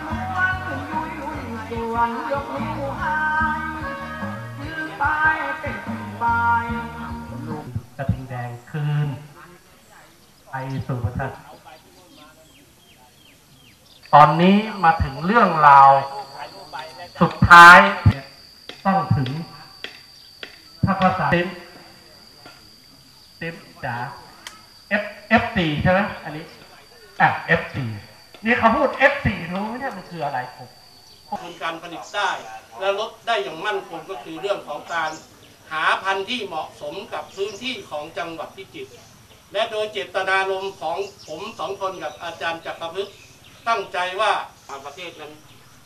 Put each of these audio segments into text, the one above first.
ทุกวันยุยยุยสวนยกนิ้วให้ถือป้ายเป็นใบลูกกระทิงแดงคืนไปสู่ประเทศตอนนี้มาถึงเรื่องราวสุดท้ายต้องถึงถ้าภาษาเต็มเต็มจ๋า F F4 ใช่ไหมอันนี้อะ F4 นี่เขาพูด F4 รู้ไหมเนี่ยมันคืออะไรผมคุมการผลิตได้ และลดได้อย่างมั่นคงก็คือเรื่องของการหาพันธุ์ที่เหมาะสมกับพื้นที่ของจังหวัดพิจิตรและโดยเจตนารมณ์ของผมสองคนกับอาจารย์จักรพฤกษ์ตั้งใจว่าต่างประเทศนั้น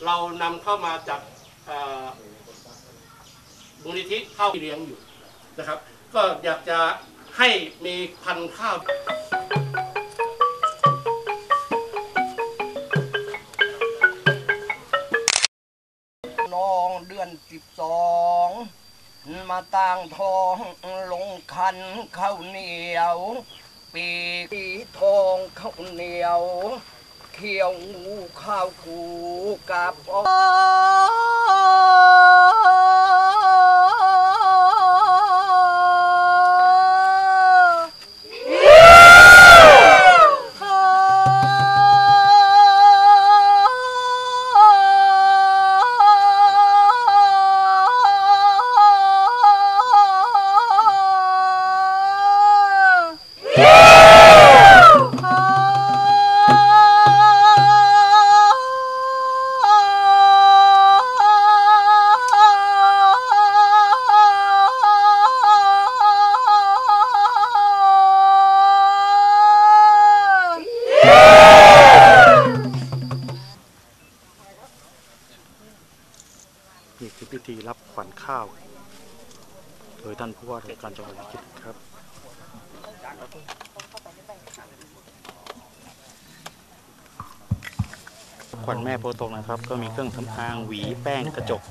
เรานำเข้ามาจากเอ่อมูลนิธิข้าวที่เลี้ยงอยู่นะครับ ก็อยากจะให้มีพันธุ์ข้าว นองเดือนสิบสองมาตั้งทองลงคันข้าวเหนียว ปีกีทองข้าวเหนียว เขียวงูข้าวขูกับอ ขวัญข้าว โดยท่านผู้ว่าราชการจังหวัดพิจิตรครับขวัญแม่โพตกนะครับ ก็มีเครื่องสำอางหวีแป้งกระจก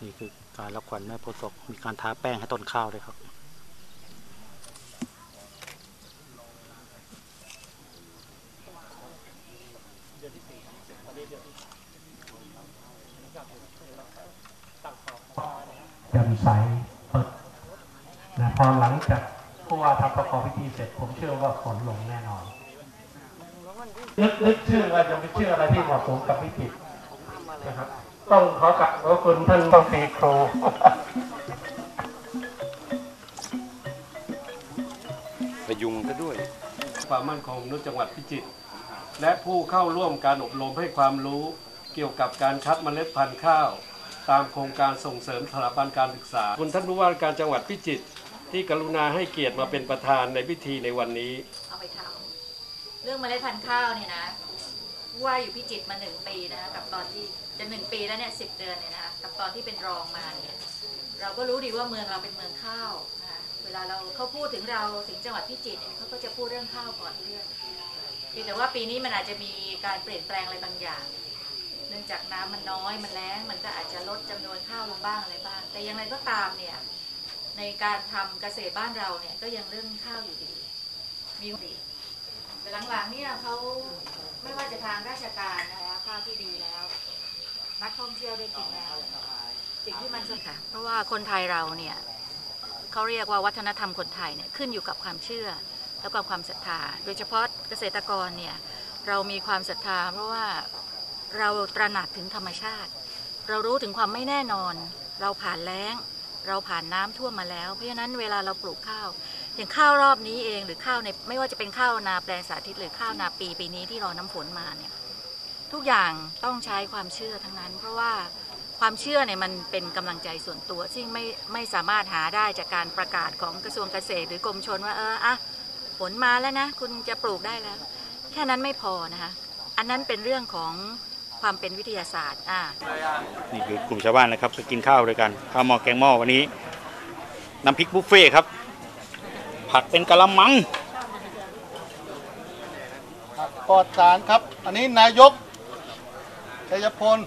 นี่คือการรับขวัญแม่โพตกมีการทาแป้งให้ต้นข้าวด้วยครับ จ่มใสเปิดนะพอหลังจากผู้ว่าทำประกอบพิธีเสร็จ ผมเชื่อว่าฝนลงแน่นอนนึกนึกชื่อว่าจะเป็นชื่ออะไรที่เหมาะสมกับพิจิตรนะครับ ต้องขอกลับขอบคุณท่านต้องตีครูพยุงซะด้วย ความมั่นคงมนุษย์จังหวัดพิจิตรและผู้เข้าร่วมการอบรมให้ความรู้ เกี่ยวกับการคัดเมล็ดพันธุ์ข้าว ตามโครงการส่งเสริมสถาบันการศึกษา คุณท่านผู้ว่าการจังหวัดพิจิตรที่กรุณาให้เกียรติมาเป็นประธานในพิธีในวันนี้เอาไปทำเรื่องเมล็ดพันธุ์ข้าวเนี่ยนะว่าอยู่พิจิตรมาหนึ่งปีนะคะกับตอนที่จะหนึ่งปีแล้วเนี่ยสิบเดือนเนี่ยนะคะกับตอนที่เป็นรองมาเนี่ยเราก็รู้ดีว่าเมืองเราเป็นเมืองข้าวนะคะเวลาเราเขาพูดถึงเราถึงจังหวัดพิจิตรเนี่ยเขาก็จะพูดเรื่องข้าวก่อนเรื่องเพียงแต่ว่าปีนี้มันอาจจะมีการเปลี่ยนแปลงอะไรบางอย่าง นื่องจากน้ำมันน้อยมันแล้งมันก็อาจจะลดจำนวนข้าวลงบ้างอะไรบ้าง แต่อย่างไรก็ตามเนี่ยในการทำเกษตรบ้านเราเนี่ยก็ยังเรื่องข้าวอยู่ดี มีดีแต่หลังๆเนี่ยเขาไม่ว่าจะทางราชการนะคะข้าวที่ดีแล้ว นักท่องเที่ยวได้กินแล้วสิ่งที่มันสำคัญเพราะว่าคนไทยเราเนี่ยเขาเรียกว่าวัฒนธรรมคนไทยเนี่ยขึ้นอยู่กับความเชื่อและความความศรัทธา โดยเฉพาะเกษตรกรเนี่ยเรามีความศรัทธาเพราะว่า เราตระหนักถึงธรรมชาติ เรารู้ถึงความไม่แน่นอน เราผ่านแล้ง เราผ่านน้ำท่วมมาแล้ว เพราะฉะนั้นเวลาเราปลูกข้าว อย่างข้าวรอบนี้เองหรือข้าวในไม่ว่าจะเป็นข้าวนาแปลงสาธิตหรือข้าวนาปีปีนี้ที่รอน้ำฝนมาเนี่ยทุกอย่างต้องใช้ความเชื่อทั้งนั้น เพราะว่าความเชื่อเนี่ยมันเป็นกำลังใจส่วนตัว ซึ่งไม่ไม่สามารถหาได้จากการประกาศของกระทรวงเกษตร หรือกรมชนว่าเอออะฝนมาแล้วนะ คุณจะปลูกได้แล้ว แค่นั้นไม่พอนะคะ อันนั้นเป็นเรื่องของ ความเป็นวิทยาศาสตร์อ่านี่คือกลุ่มชาวบ้านนะครับไปกินข้าวด้วยกันข้าวหม้อแกงหม้อวันนี้น้ำพริกบุฟเฟ่ต์ครับ ผัดเป็นกะละมังปลอดสารครับ อันนี้นายกชัยพล